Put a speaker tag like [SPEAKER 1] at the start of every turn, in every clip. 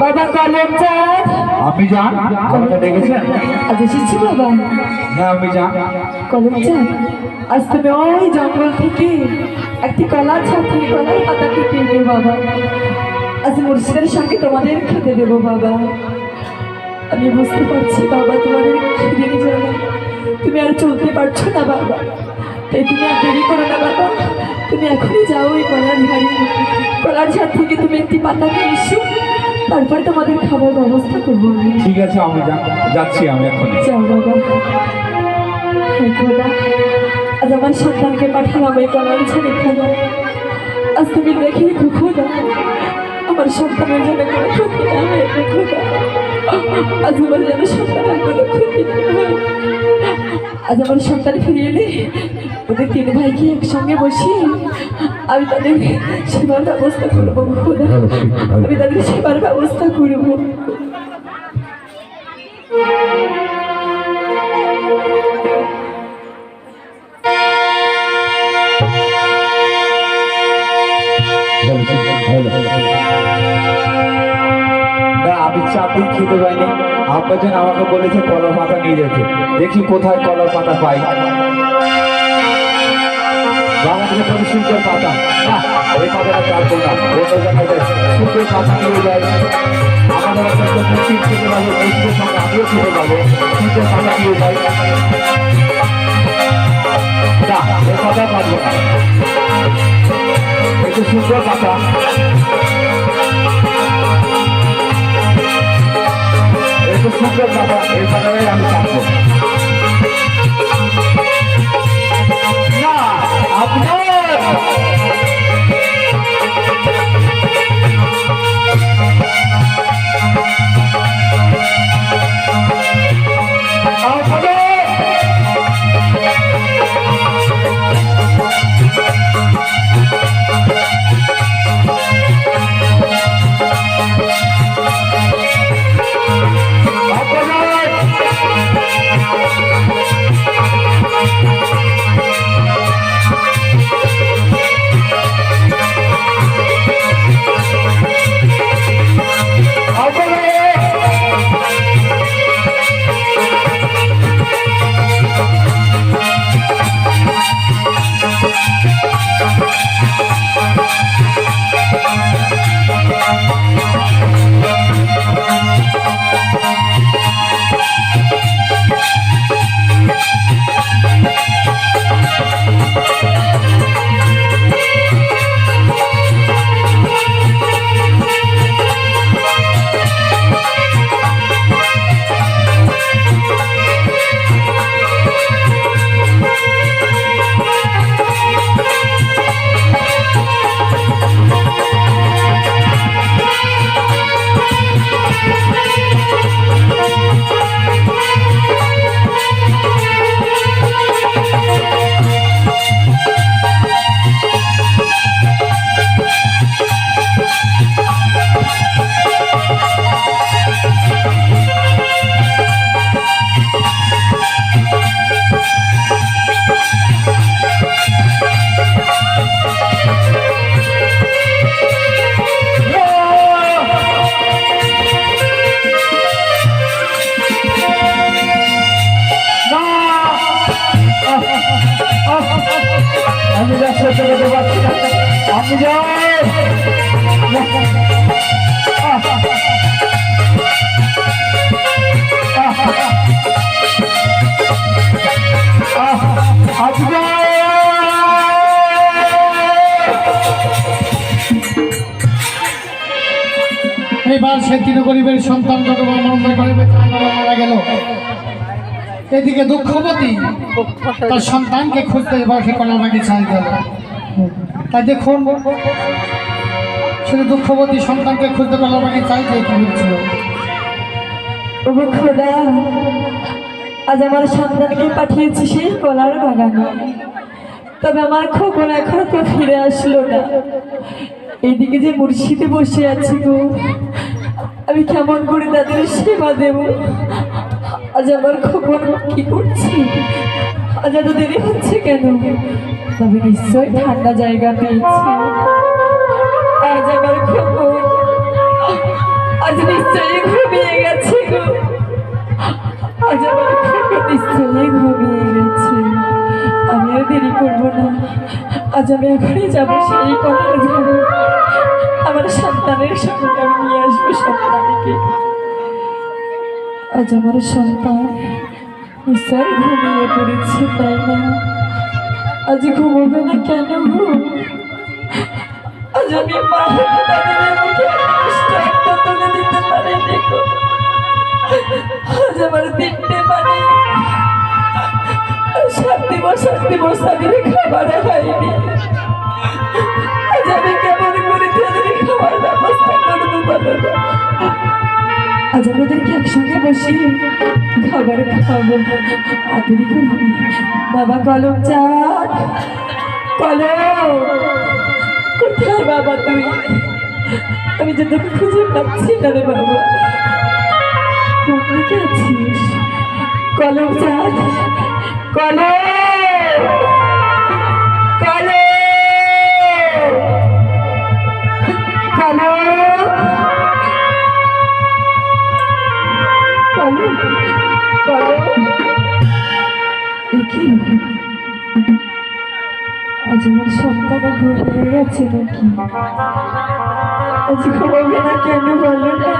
[SPEAKER 1] বাবা কলম চাঁদ
[SPEAKER 2] আপনি যান। আমাকে ডেকেছেন
[SPEAKER 1] আজ এসেছি বাবা।
[SPEAKER 2] হ্যাঁ আপনি যান।
[SPEAKER 1] কলম আজ তুমি ওই জঙ্গল থেকে একটি কলা ছাত্রী কলার পাতা কেটে বাবা আজ মুর্শিদের সঙ্গে তোমাদের খেতে দেবো বাবা। আমি বুঝতে পারছি বাবা তোমাদের খিদের তুমি আর চলতে পারছ না বাবা। তাই তুমি আর দেরি করো না বাবা। তুমি এখনই যাও ওই কলার ঝাড়ি কলার ঝাড় থেকে তুমি একটি পাতা নিয়ে এসো। তারপরে তোমাদের খাবার ব্যবস্থা করব
[SPEAKER 2] ঠিক আছে আমি যাচ্ছি আমি এখন
[SPEAKER 1] যাও বাবা। হে খোদা আজ আমার সন্তানকে পাঠালাম এই কলার ঝাড়ি খাবার। আজ তুমি দেখে খোদা। আমার সন্তানের জন্য কোনো ক্ষতি না হয় রে খোদা। আজ আমার যেন সন্তানের কোনো ক্ষতি না হয়। আজ আমার সন্তান ফিরিয়ে এলে ওদের তিন ভাইকে একসঙ্গে বসিয়ে আমি তাদের সেবার ব্যবস্থা করব আমি তাদের সেবার ব্যবস্থা করব।
[SPEAKER 2] আব্বাজান আমাকে বলেছে কলার পাতা নিয়ে যেতে। দেখি কোথায় কলার পাতা পাই। পাতা। না পাতা পাতা। সুন্দর পাতা এই পাতাটাই আমি চাপবো না আপনার
[SPEAKER 3] এইবার সে তিন গরিবের সন্তান মারা গেল। এদিকে দুঃখবতী তার সন্তানকে খুঁজতে এবার সে কলার বাড়ি চাই গেল তাই দেখুন, শুধু দুঃখবতী সন্তানকে খুঁজতে কলার বাড়ি চাই যে কি হচ্ছিল।
[SPEAKER 1] আজ আমার সন্তানকে পাঠিয়েছি সেই কলার বাগানে। তবে আমার খোকন এখনও তো ফিরে আসলো না। এইদিকে যে মুর্শিদে বসে আছি গো আমি কেমন করে তাদের সেবা দেব? আজ আমার খবর কি করছি? আজ এত দেরি হচ্ছে কেন? তবে নিশ্চয়ই ঠান্ডা জায়গা পেয়েছি। আজ আমার খবর। আজ নিশ্চয়ই ঘুমিয়ে গেছে গো। আজ আমার খবর নিশ্চয়ই ঘুমিয়ে গেছে। আমি আর দেরি করব না। আজ আমি এখনই যাব সেই কলার ঝাড়ে আমার সন্তানের সঙ্গে আমি নিয়ে আসব সন্তানকে। আজ আমার সন্তান নিশ্চয় ঘুমিয়ে পড়েছে, তাই না? আজ ঘুমোবে না কেন? আজ আমি একটা তুলে পারি আজ আমার তিনটে শান্তি বসান্তি বসা দিলে খাবার হয়নি আমি কেমন করে তাদের খাবার ব্যবস্থা করব বলো? আজ আমাদেরকে একসঙ্গে বসে, খাবার খাব। আদরি করব বাবা কলম চাঁদ কলম, কোথায় বাবা তুই আমি যে তোকে খুঁজে পাচ্ছি না রে বাবা। কোথায় আছিস? কলম চাঁদ কলম। দেখি, আজ আমার সন্তান ঘুমিয়ে গেছে নাকি? আজ কেন বলো না?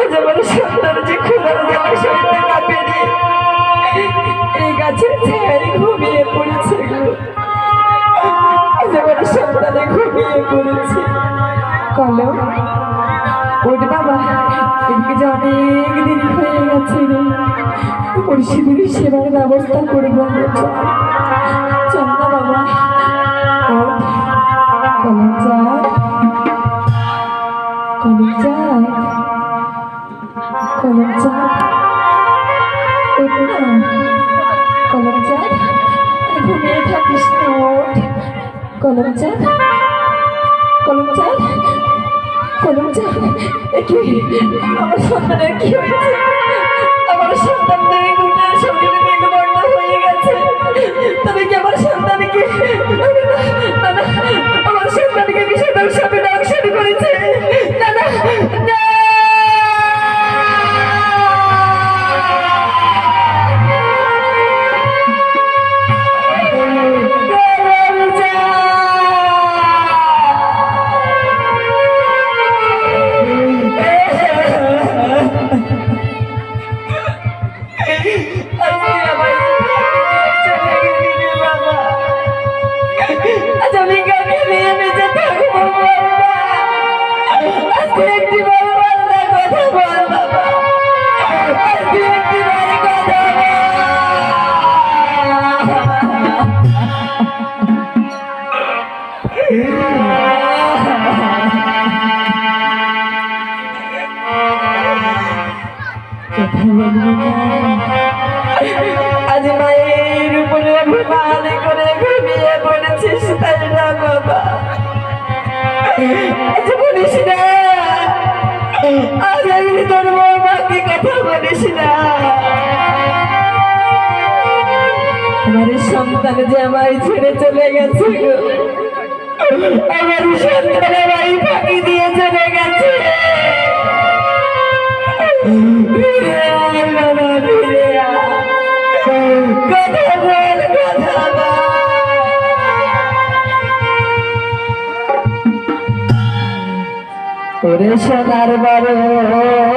[SPEAKER 1] আজ আমার সন্তান যে জামা সইতে না পেরে এই গাছের ছায়ায় ঘুমিয়ে পড়েছে সন্তানে ঘুমিয়ে পড়েছে। কলম ওঠ বাবা, এদিকে যে অনেক দেরি হয়ে গেছে রে। পরিষেবার সেবার ব্যবস্থা করব চল না বাবা। ওঠ। কলম চাঁদ কলম চাঁদ কলম চাঁদ কলম এ কি আমার সন্তানের কি হয়েছে? আমার সন্তানদের হয়ে গেছে। তবে কি আমার সন্তানকে আমার সন্তানকে বিষয়টার সাথে করেছে। না আমার সন্তান যে আমায় ছেড়ে চলে গেছে আমার সন্তান আমায় ফাঁকি দিয়ে চলে গেছে। ওরে সোনার বরণ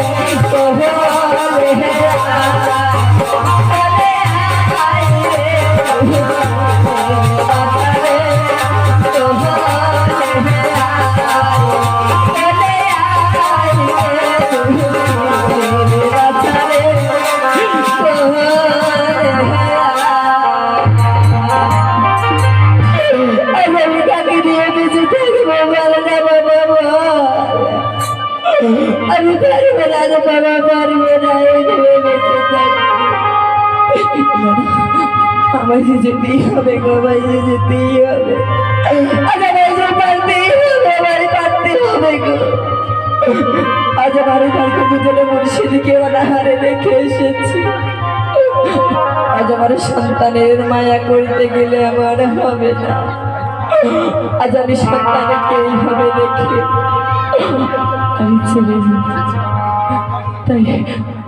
[SPEAKER 1] Yeah. যে যেতেই হবে গো, আমায় যে যেতেই হবে। আজ আমায় যে পারতেই হবে, আমায় পারতে হবে গো। আজ আমার কালকে দুজনে মুর্শিদিকে অনাহারে রেখে এসেছি। আজ আমার সন্তানের মায়া করতে গেলে আমার হবে না। আজ আমি সন্তানকে এইভাবে রেখে আমি ছেড়ে তাই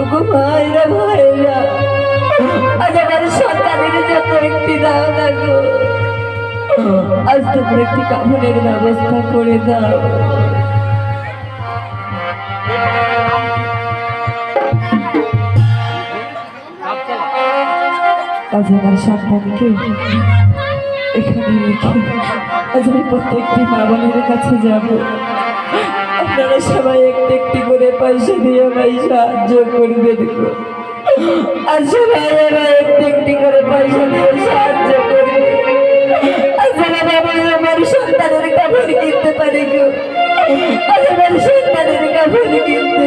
[SPEAKER 1] ওগো ভাইরা ভাইরা, আজ আমার সন্তানের জন্য একটি দাও না আজ তোমরা একটি কাপড়ের ব্যবস্থা করে দাও। আজ আমার সন্তানকে এখানে রেখে আজ আমি প্রত্যেকটি মা কাছে যাব। আপনারা পয়সা দিয়ে আমায় সাহায্য। আর সবাই আমার একটি করে পয়সা দিয়ে সাহায্য করবে। সন্তানের কাপড় কিনতে পারে সন্তানের কাপড় কিনতে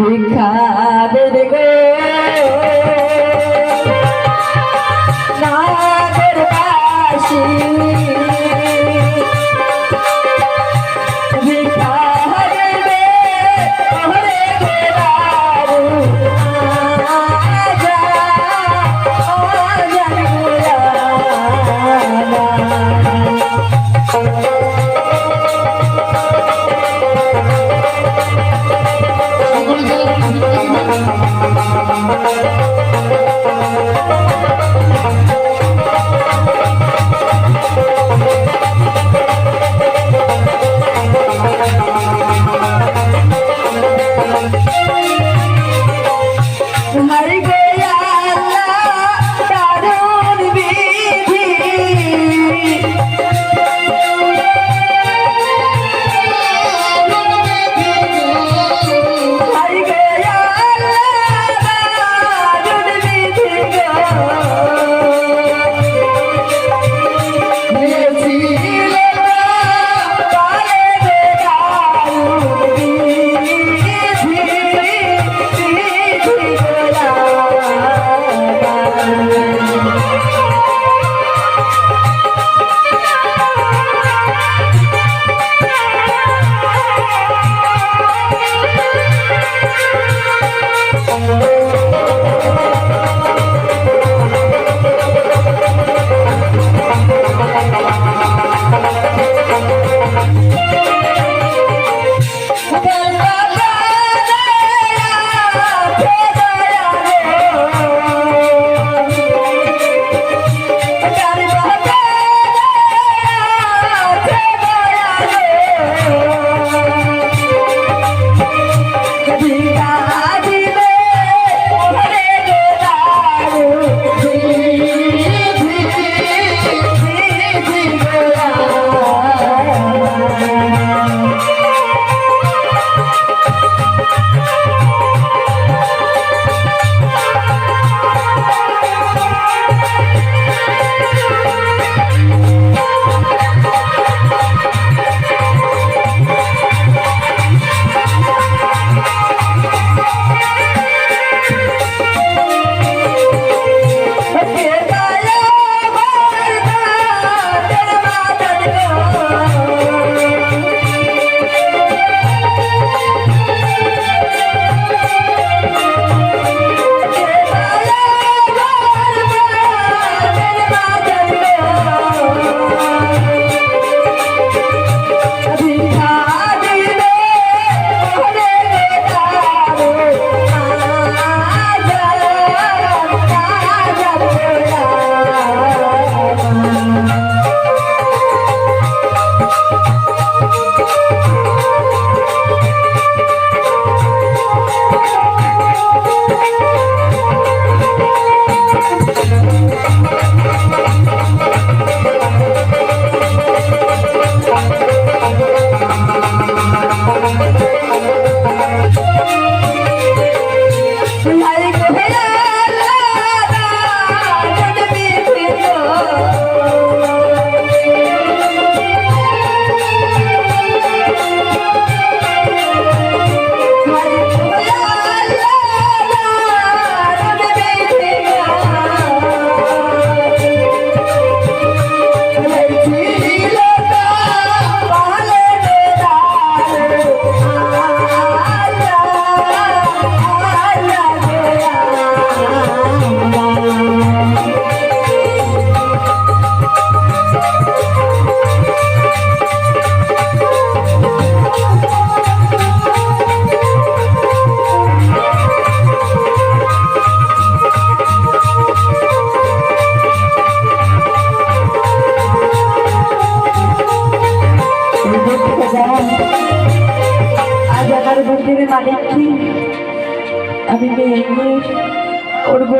[SPEAKER 1] ভিক্ষা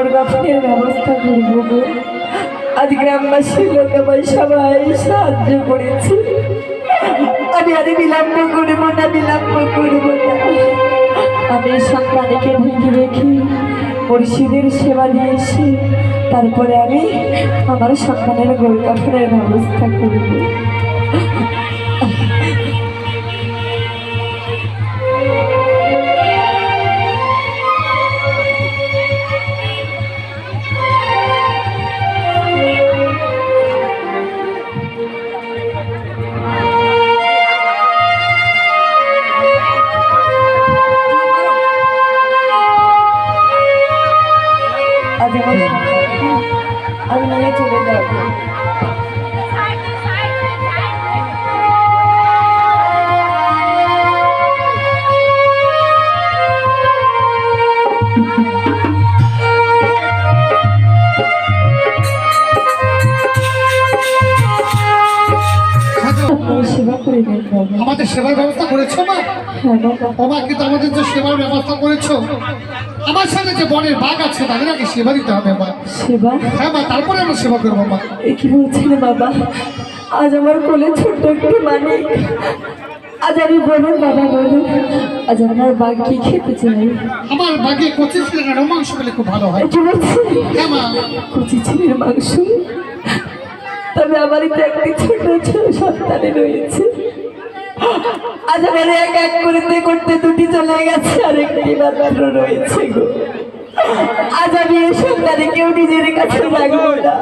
[SPEAKER 1] গোর ব্যবস্থা করব গো। আজ গ্রামবাসী লোক আমার সবাই সাহায্য করেছে। আমি আরে বিলম্ব করব না, বিলম্ব করব না। আমি সন্তানকে ঢেকে রেখে পরিষদের সেবা দিয়ে তারপরে আমি আমার সন্তানের গোল ব্যবস্থা করব। বাবা বাবা
[SPEAKER 3] কিন্তু আমাদের যে সেবার ব্যবস্থা করেছ? আমার সাথে যে বনের বাঘ আছে তাদের আগে সেবা দিতে হবে মা?
[SPEAKER 1] সেবা?
[SPEAKER 3] হ্যাঁ মা তারপরে আমরা সেবা করব মা।
[SPEAKER 1] এ কি বলছেন বাবা? আজ আমার কোলে ছোট্ট একটি মানে আজ আমি বলুন বাবা বলুন আজ আমার বাঘ কি খেতে চাই।
[SPEAKER 3] আমার বাঘে কচি ছিলেন মাংস পেলে খুব ভালো হয়।
[SPEAKER 1] কি বলছেন?
[SPEAKER 3] হ্যাঁ মা।
[SPEAKER 1] কুচি ছেলের মাংস? তবে আমারই তো একটি ছোট ছোট সন্তানে রয়েছে। আজ আমার এক এক করতে করতে দুটি চলে গেছে আর একটি মাত্র রয়েছে গো। আজ আমি এই সন্তানে কেউ নিজের কাছে রাখব না।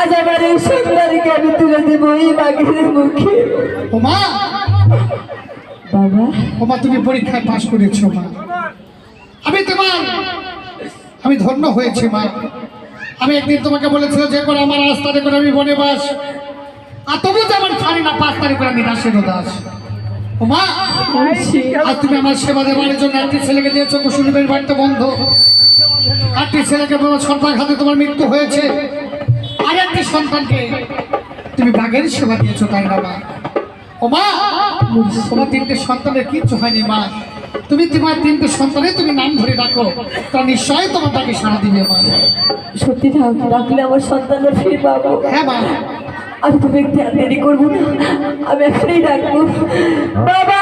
[SPEAKER 1] আজ আমার এই সন্তানকে আমি তুলে দেবো এই বাঘের মুখে।
[SPEAKER 3] ও মা
[SPEAKER 1] বাবা?
[SPEAKER 3] ও মা তুমি পরীক্ষায় পাশ করেছ মা। আমি তোমার আমি ধন্য হয়েছি মা। আমি একদিন তোমাকে বলেছিল যে করে আমার রাস্তাতে করে আমি বনে বাস আর তবু যে আমার ছাড়ি না পাঁচ তারিখ করে আমি দাসের দাস মা আর তুমি আমার সেবা দেওয়ার জন্য একটি ছেলেকে দিয়েছ কুসুলিমের বাড়িতে বন্ধ। একটি ছেলেকে বলো সন্তান হাতে তোমার মৃত্যু হয়েছে। আর একটি সন্তানকে তুমি বাঘের সেবা দিয়েছ তাই না মা? ও মা তোমার তিনটে সন্তানের কিচ্ছু হয়নি মা। তুমি তোমার তিনটে সন্তানের তুমি নাম ধরে ডাকো তা নিশ্চয়ই তোমার তাকে সাড়া দিবে মা।
[SPEAKER 1] সত্যি ডাকলে আমার সন্তানরা ফিরে পাবো।
[SPEAKER 3] হ্যাঁ মা।
[SPEAKER 1] আমি তুমি আর দেরি করব না। আমি এখনই ডাকবো বাবা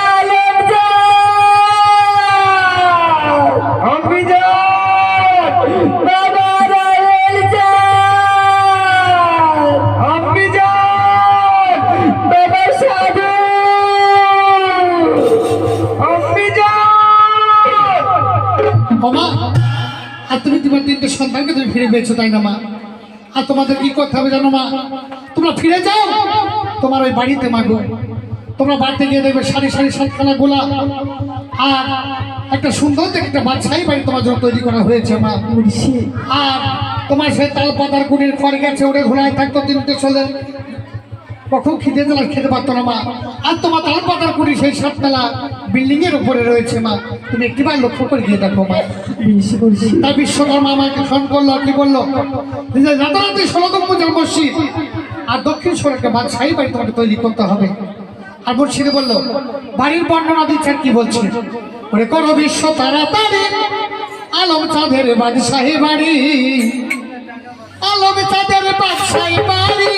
[SPEAKER 3] মা আর তুমি তোমার তিনটে সন্তানকে তুমি ফিরে পেয়েছ তাই না মা? আর তোমাদের কি করতে হবে জানো মা? তোমরা ফিরে যাও। তোমার ওই বাড়িতে মাগো। তোমরা বাড়িতে গিয়ে দেখবে সারি সারি সাতখানা গোলা আর একটা সুন্দর একটা বাচ্চাই বাড়ি তোমার জন্য তৈরি করা হয়েছে মা। আর তোমার সে তাল পাতার গুড়ির খড় গেছে ওরে ঘোড়ায় থাকতো তিনটে চলে। কখন খিদে দিলে খেতে পারতো না মা। আর তোমার তাল পাতার গুড়ি সেই সাততলা বিল্ডিং এর উপরে রয়েছে মা। তুমি একটিবার লক্ষ্য করে গিয়ে দেখো মা।
[SPEAKER 1] মুর্শি
[SPEAKER 3] বিশ্বকর্মা আমাকে ফোন করল কি বলল? রাতারাতি ষোলতম পূজার মসজিদ আর দক্ষিণ সড়কে বাদশাহী বাড়ি তোমাকে তৈরি করতে হবে। আর মুর্শিদে বলল, বাড়ির বর্ণনা দিচ্ছেন কি বলছে? ওরে করো বিশ্ব তাড়াতাড়ি, আলম চাঁদের বাদশাহী বাড়ি, আলম চাঁদের বাদশাহী বাড়ি,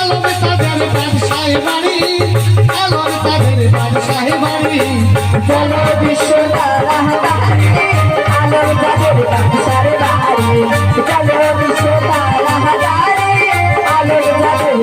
[SPEAKER 3] আলম চাঁদের বাদশাহী বাড়ি, আলম চাঁদের বাদশাহী বাড়ি
[SPEAKER 1] চলো বিশ্ব তারা হাতারে আলোর যাদের বাদশার বাড়ি বিশ্ব